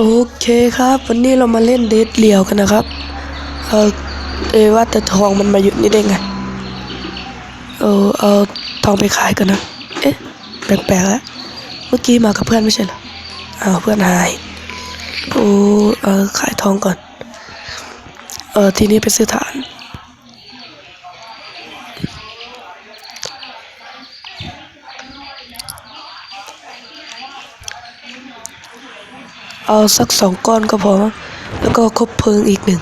โอเคครับ วันนี้เรามาเล่นเดทเหลียวกันนะครับ เออเอว่าแต่ทองมันมาอยู่นี่ได้ไง เออเอาทองไปขายกันนะ เอ๊ะ แปลกๆแล้ว เมื่อกี้มากับเพื่อนไม่ใช่เหรอเอาเพื่อนหายโอ้เออขายทองก่อน เออทีนี้ไปซื้อฐาน เอาสักสองก้อนก็พอ แล้วก็คบเพลิงอีกหนึ่ง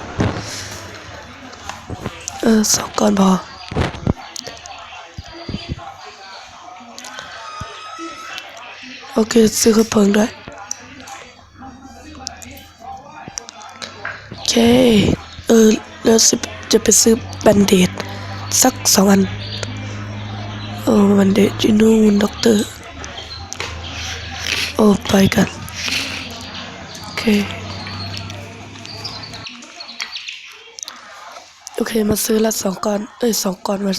เออสองก้อนพอ โอเค ซื้อคบเพลิงด้วย โอเค เออ แล้วจะไปซื้อแบนเดดสักสองอันโอ้แบนเดดจีนูนด็อกเตอร์ โอ้ ไปกัน โอเคโอเค มาซื้อละสองก้อน เอ้ยสองก้อนมา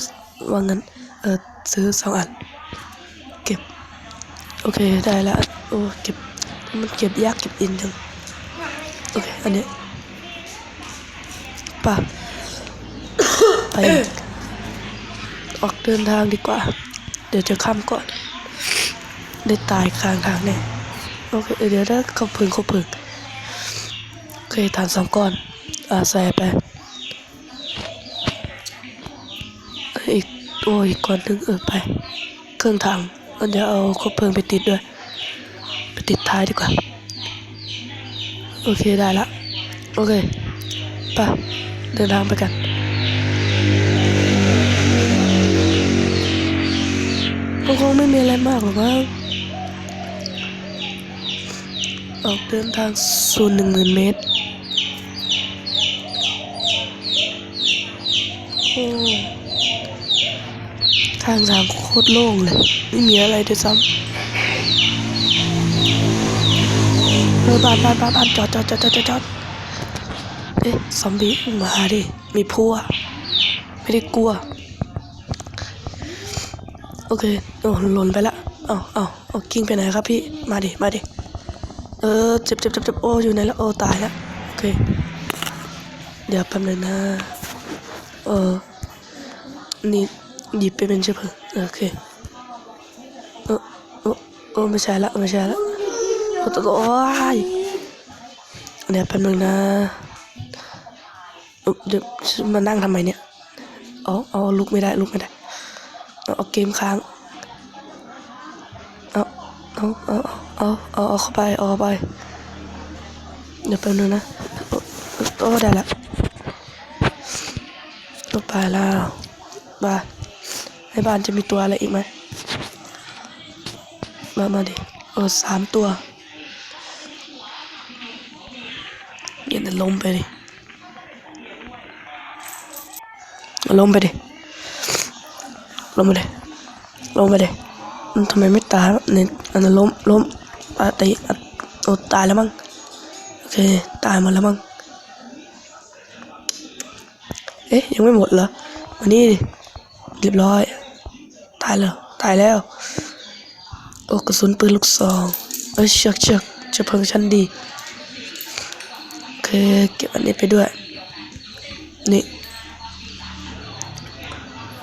ว่างั้น เออซื้อสองอัน เก็บ โอเค ได้แล้วโอ้เก็บ มันเก็บยากเก็บอินจัง โอเค อันนี้ป่ะไป ออกเดินทางดีกว่า เดี๋ยวจะค่ำก่อน ได้ตายกลางทางแน่โอเค เดี๋ยวได้เขาพึงเขาพึง ฐานสองก้อน อ่าใส่ไป อีกโอ้อีกก้อนหนึงเออไป เครื่องทางมันจะเอาคบเพลิงไปติดด้วย ไปติดท้ายดีกว่า โอเคได้ละ โอเคไปเดินทางไปกันก็คงไม่มีอะไรมากหรอกมั้งออกเดินทางสู่หนึ่งหมื่นเมตร อ้ทางทางโคตรโล่งเลย ไม่มีอะไรด้วยซ้ำเออบ้านบ้านบ้านบ้านจอดจอดจอดจอดจอดจอดเอ๊ะซอมบี้มาดิ มีพัวไม่ได้กลัว โอเคโอ้หล่นไปละเอาเอาเอากิ้งไปไหนครับพี่ มาดิ มาดิ เออเจ็บเจ็บเจ็บเจ็บโอ้อยู่ไหนล้วโอ้ตายล้วโอเค เดี๋ยวแป๊บนึงนะ เออ นี่หยิบไปเป็นเชื้อเพลิงโอเคเออโอ้โอ้ไม่ใช่ละไม่ใช่ละโอ้ตัวโอ้ยเดี๋ยวแป๊บนึงนะเอ้าเดี๋ยวมานั่งทำไมเนี่ยอ๋อเอาลุกไม่ได้ลุกไม่ได้เอาเกมค้างเอาเอาเอาเอาเอาเอาเข้าไปเอาเข้าไปเดี๋ยวแป๊บนึงนะโอ้โอ้ได้ละเอไปแล้ว บ้าในบ้านจะมีตัวอะไรอีกไหมมามาดิเออสามตัวเยวจะล้มไปดิล้มไปดิลงไปเลยลงไปเลยมันทำไมไม่ตาเนี่ยอันนั้นล้มล้มอะตีอะโอตายแล้วมั้งโอเคตายหมดแล้วมั้งเอ๊ะยังไม่หมดเหรอมานี่ดิ รียบร้อย ตายแล้ว ตายแล้ว โอ้กระสุนปืนลูกซองเอ้ยเชือกเชือกเจะเพิ่งชั้นดีโอเคเก็บอันนี้ไปด้วย นี่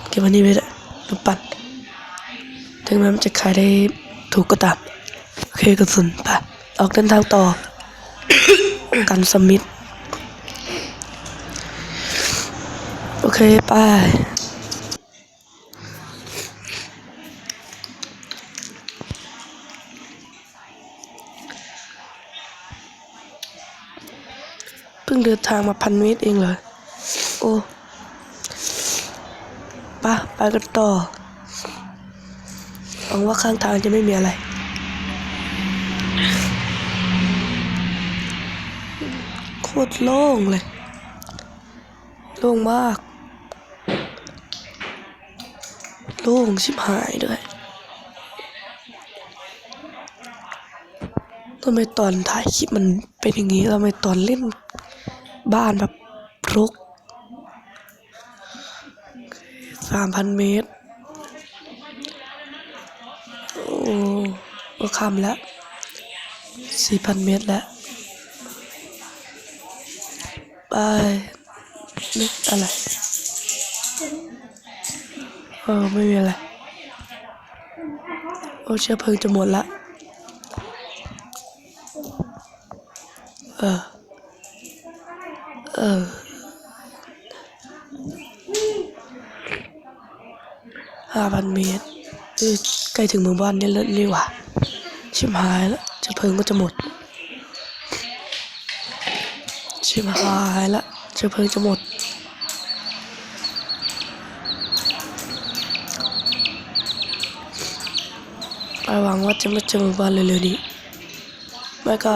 เก็บอันนี้ไปด้วยลูกปัดถึงแม้มันจะขายได้ถูกก็ตาม โอเคกระสุนไปออกเดินทางต่อ กันสมิธโอเค ไป เดินทางมาพันเมตรเองเหรอ โอ้ปะไปกันต่อหวังว่าข้างทางจะไม่มีอะไร โคตรโล่งเลย โล่งมาก โล่งชิบหายด้วยทำไมตอนถ่ายคลิปมันเป็นอย่างนี้ทำไมตอนเล่น บ้านแบบรกสามพันเมตร โอ้ก็คำแล้วสี่พันเมตรแล้วไปนึกอะไร เออ ไม่มีอะไร โอ้เชื้อเพลิงจะหมดละ เออเออ ห้าพันเมตรใกล้ถึงหมู่บ้านนี่แล้วนี่หว่าชิบหายแล้วเชื้อเพลิงก็จะหมด ชิบหายละเชื้อเพลิงจะหมดไปหวังว่าจะไม่เจอหมู่บ้านเร็วๆนี้ไม่ก็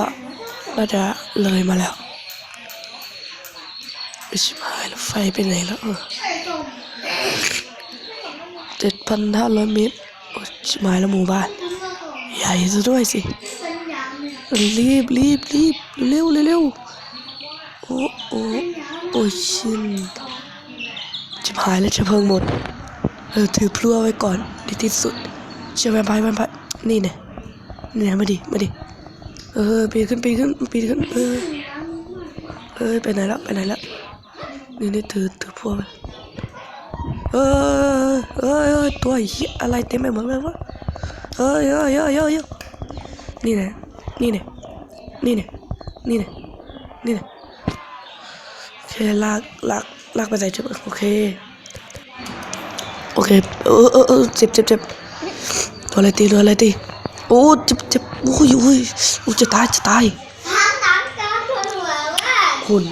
น่าจะเลยมาแล้ว ไปชิบหายแล้วไฟไปไหนแล้วเจ็ดพันห้าร้อยเมตรโอ้ชิบหายแล้วหมู่บ้าน ใหญ่ซะด้วยสิ รีบรีบรีบเร็วเร็วโอ้โอ้โอ้ชินชิบหายแล้วจะเพิ่งหมดเออถือพลั่วไว้ก่อนดีที่สุดเชื่อแวมไพร์แวมไพร์นี่เนี่ยนี่เนี่ยมาดิมาดิเออปีนขึ้นปีนขึ้นปีนขึ้นเออเออไปไหนและไปไหนและ นี่นี่ถือถือพลั่วไปเออเออเออตัวเหี้ยอะไรเต็มไปหมดเลยวะเออเออเออเออเออนี่เนี่ยนี่เนี่ยนี่เนี่ยนี่เนี่ยนี่เนี่ยโอเคลากลากลากไปใส่จุดโอเคโอเคเออเออเออเจ็บเจ็บเจ็บตัวอะไรตีตัวอะไรตีโอ้เจ็บเจ็บโอ้ยโอ้ยโอ้ยจะตายจะตายถามถามตามคนหัวว่าคุณ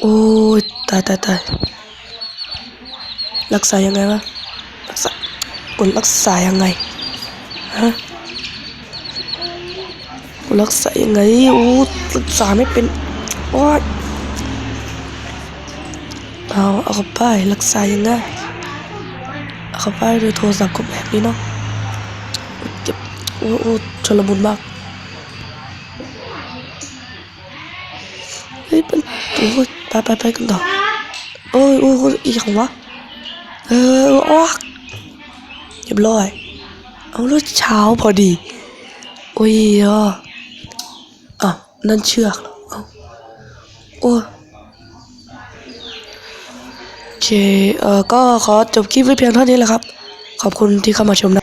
โอ้ย ตายตายตายรักษายังไงวะรักษาคุณรักษายังไงฮะคุณรักษายังไงโอ้รักษาไม่เป็นโอ้ยเอาเอาเข้าไปรักษายังไงเอาเข้าไปโดยโทรศัพท์ก็แบบนี้เนาะเจ็บโอ้โอ้ชลมุนมากเฮ้ยเป็นโอ้ยไปไปไปกันต่อ โอ้ยโอ้ยโอ้ยอีกองวะ เออโอ้เรียบร้อย เอาแล้วเช้าพอดี โอ้ยอะอะนั่นเชือกเอเอาโอ้โอเค เอ่อ ก็ขอจบคลิปไว้เพียงเท่านี้แหละครับ ขอบคุณที่เข้ามาชมนะ